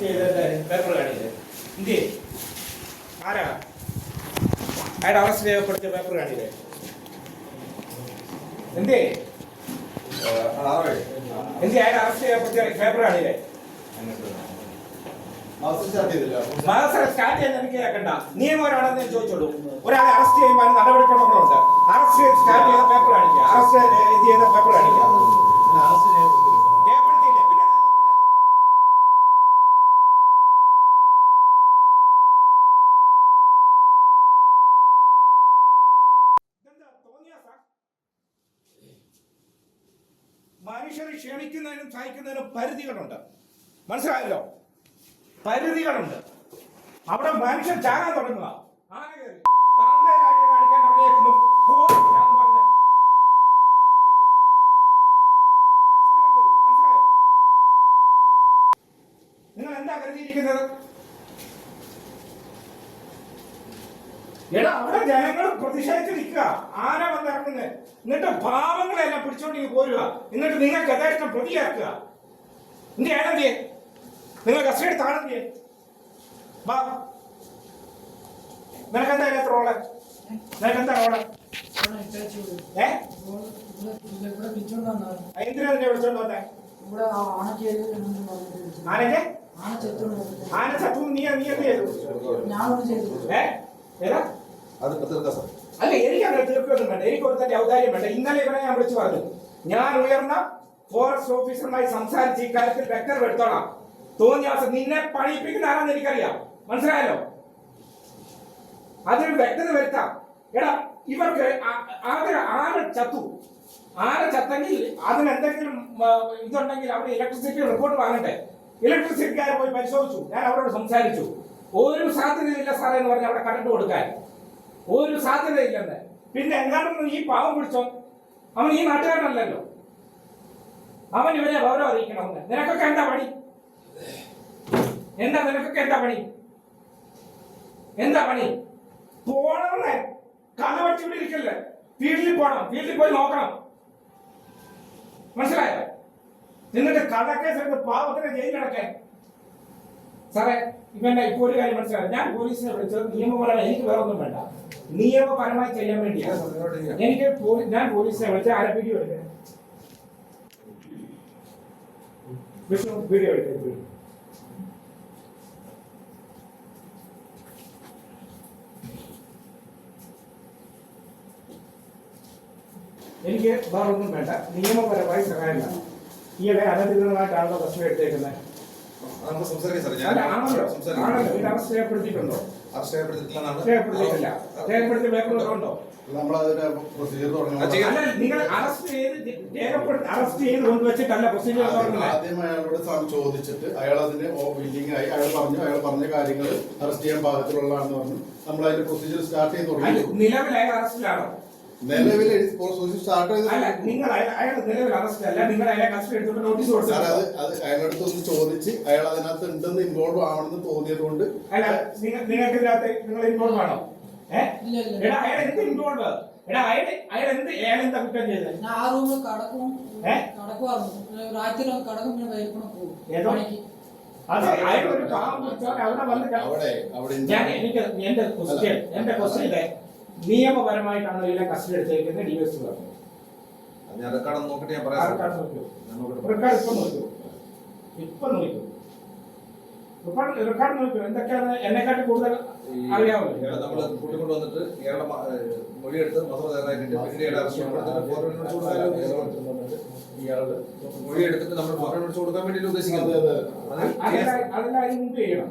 Paper ആരാ? അയാൾ arrest ചെയ്യപ്പെടുത്തിയ paper കാണില്ലേ? എന്തേ എന്ത് അയാൾ അറസ്റ്റ് ചെയ്യപ്പെടുത്തിയ പേപ്പർ കാണില്ലേ? മത്സരം സ്റ്റാർട്ട് ചെയ്യാൻ എനിക്ക് കേൾക്കണ്ട നിയമം ഞാൻ ചോദിച്ചോളൂ. ഒരാളെ അറസ്റ്റ് ചെയ്യുമ്പോൾ നടപടിക്രമങ്ങളുണ്ട്. അറസ്റ്റ് ചെയ്ത് സ്റ്റാർട്ട് ചെയ്ത പേപ്പർ കാണിക്കുക അറസ്റ്റ് ഇത് ചെയ്ത പേപ്പർ കാണിക്കുക രേഖപ്പെടുത്തിയില്ലേ? പിന്നെ- ഇതെന്താ തോന്നിയാസാ? മനുഷ്യരെ ക്ഷണിക്കുന്നതിനും സഹായിക്കുന്നതിനും പരിധികളുണ്ട്. മനസ്സിലായല്ലോ? പരിധികളുണ്ട്. അവിടെ മനുഷ്യൻ ചാകാൻ തുടങ്ങുക. നിങ്ങൾ എന്താ കരുതിയിരിക്കുന്നത്? എടാ അവിടെ ജനങ്ങൾ പ്രതിഷേധിച്ച് നിൽക്കുക. ആന വന്നിറങ്ങുന്നത് എന്നിട്ട് പാവങ്ങളെല്ലാം പിടിച്ചോണ്ട് ഇങ്ങ് പോരുക. എന്നിട്ട് നിങ്ങൾക്ക് യഥാർത്ഥം പ്രതിയാക്കുക. എന്റെ ഏണെന്തിയെ നിങ്ങൾ കസ്റ്റഡി താണെന്തിയെ വാ. നിനക്ക് എന്താ ഇതിനകത്ത് റോൾ? നിനക്ക് എന്താ റോൾ? ഏ? എന്തിനാ നിന്നെ വിളിച്ചോണ്ട് വന്നേ. ആനന്റെ ആന ചത്തു നീ നീ എന്ത് ചെയ്തു? ഏ? ഏതാ? അത് തീർക്കാം സാർ അല്ല എനിക്ക് അങ്ങനെ തീർക്കുകയൊന്നും വേണ്ട. എനിക്ക് ഒരു തന്റെ ഔദാര്യം വേണ്ട. ഇന്നലെ ഇവിടെ ഞാൻ വിളിച്ചു പറഞ്ഞു ഞാൻ ഉയർന്ന ഫോറസ്റ്റ് ഓഫീസറുമായി സംസാരിച്ച് കാര്യത്തിൽ വ്യക്തത എടുത്തോളാം തോന്നിയ ദിവസം നിന്നെ പണിയിപ്പിക്കുന്ന ആരാന്ന് എനിക്കറിയാം. മനസ്സിലായല്ലോ? അതിന് വ്യക്തത വരുത്താം. എടാ ഇവർക്ക് ആരെ ആന ചത്തു. ആറ് ചത്തെങ്കിൽ അതിനെന്തെങ്കിലും ഇതുണ്ടെങ്കിൽ അവിടെ ഇലക്ട്രിസിറ്റി റിപ്പോർട്ട് വാങ്ങട്ടെ ഇലക്ട്രിസിറ്റിക്കാരെ പോയി പരിശോധിച്ചു. ഞാൻ അവരോട് സംസാരിച്ചു. ഒരു സാധ്യതയില്ല സാറേ എന്ന് പറഞ്ഞ് അവിടെ കണ്ടിട്ട് കൊടുക്കാൻ. ഒരു സാധ്യതയില്ലെന്ന് പിന്നെ എങ്ങാണ്ടും ഈ പാവം പിടിച്ചോ? അവൻ ഈ നാട്ടുകാരനല്ലല്ലോ. അവൻ ഇവരെ ഗൗരവം അറിയിക്കണമെന്ന്. നിനക്കൊക്കെ എന്താ പണി? എന്താ നിനക്കൊക്കെ എന്താ പണി? എന്താ പണി? പോണമെന്നേ കഥ ഇവിടെ ഇരിക്കല്ലേ? ഫീൽഡിൽ പോണം. ഫീൽഡിൽ പോയി നോക്കണം. മനസ്സിലായോ? എന്നിട്ട് കഥക്കേസ് ചെറുത് പാവത്തിനെ ജയിലിലടക്കാൻ സാറേ ഇവന്റെ ഇപ്പൊ ഒരു കാര്യം മനസ്സിലായി. ഞാൻ പോലീസിനെ വിളിച്ചത് നിയമപരമായി എനിക്ക് വേറെ ഒന്നും വേണ്ട. നിയമപരമായി ചെയ്യാൻ വേണ്ടിയാണ് എനിക്ക് ഞാൻ പോലീസിനെ വിളിച്ച ആരെ വീഡിയോ എടുക്കുക വിഷ്ണു വീഡിയോ എടുക്കുക എനിക്ക് വേറെ ഒന്നും വേണ്ട. നിയമപരമായി സഹായം വേണം. ഈയിടെ അനധികൃതമായിട്ടാണല്ലോ പ്രശ്നം എടുത്തേക്കുന്നത്. നമുക്ക് സംസാരിക്കാം സാർ ഞാൻ അറസ്റ്റ് ചെയ്യപ്പെടുത്തിയിട്ടുണ്ടോ അറസ്റ്റ് നിങ്ങൾ അറസ്റ്റ് ചെയ്ത് അറസ്റ്റ് ചെയ്ത് കൊണ്ടുവച്ചിട്ടല്ല പ്രൊസീജിയർ തുടങ്ങുന്നത് ആദ്യം അയാളോട് സാർ ചോദിച്ചിട്ട് അയാൾ അതിന് വില്ലിംഗ് ആയി. അയാൾ പറഞ്ഞു അയാൾ പറഞ്ഞ കാര്യങ്ങൾ അറസ്റ്റ് ചെയ്യാൻ പാകത്തിലുള്ളതാണെന്ന് പറഞ്ഞു. നമ്മൾ അതിന്റെ പ്രൊസീജിയർ സ്റ്റാർട്ട് ചെയ്ത് തുടങ്ങി നിലവിൽ അയാൾ അറസ്റ്റിലാണോ നിലവിൽ സ്റ്റാർട്ട് അല്ല നിങ്ങൾ അയാൾ നിലവിൽ അറസ്റ്റ് അല്ല നിങ്ങൾ അയാളെ കസ്റ്റഡി എടുത്തിട്ട് നോട്ടീസ് സാർ അത് കൊടുത്തു അത് അയാളടുത്ത് ഒന്ന് ചോദിച്ച് അയാൾ അതിനകത്ത് ഉണ്ടെന്ന് ഇൻവോൾവ് ആവണമെന്ന് തോന്നിയത് കൊണ്ട് അല്ല നിങ്ങൾ നിങ്ങൾക്ക് ഇതിനകത്ത് നിങ്ങൾ ഇൻവോൾവ് ആണോ? ഏഹ് ഇല്ല ഇല്ല. എടാ അയാൾ എന്ത് ഇൻവോൾവ് എടാ അയാൾ അയാൾ എന്ത് അയാൾ എന്താ കുറ്റം ചെയ്തത്? ഞാൻ ആ റൂമിൽ കടക്കും? കടക്കുമായിരുന്നു രാത്രി കടക്കും പിന്നെ വൈകിട്ട് പോകും. ഏതോ? അവിടെ വന്ന് അവിടെ എനിക്ക് എന്റെ ക്വസ്റ്റ്യൻ എന്റെ ക്വസ്റ്റ്യൻ നിയമപരമായിട്ടാണോ എല്ലാം കസ്റ്റഡി എടുത്തേക്കുന്നത് ഡി എസ് പറഞ്ഞു ഞാൻ റെക്കോർഡ് നോക്കിയിട്ട് ഞാൻ പറയാം. റെക്കോർഡ് നോക്കൂ ഞാൻ നോക്കട്ടെ. റെക്കോർഡ് ഇപ്പൊ നോക്കൂ ഇപ്പൊ നോക്കൂ റെക്കോർഡ് റെക്കോർഡ് നോക്കൂ എന്തൊക്കെയാണ്? എന്നെക്കാട്ടി കൂടുതൽ അറിയാവുന്നത് കൂട്ടിക്കൊണ്ട് വന്നിട്ട് മൊഴിയെടുത്ത് പിന്നീട് അറസ്റ്റ് നമ്മൾ കൊടുക്കാൻ ഉദ്ദേശിക്കുന്നത്. അതെല്ലാം അതിന് മുമ്പ് ചെയ്യണം?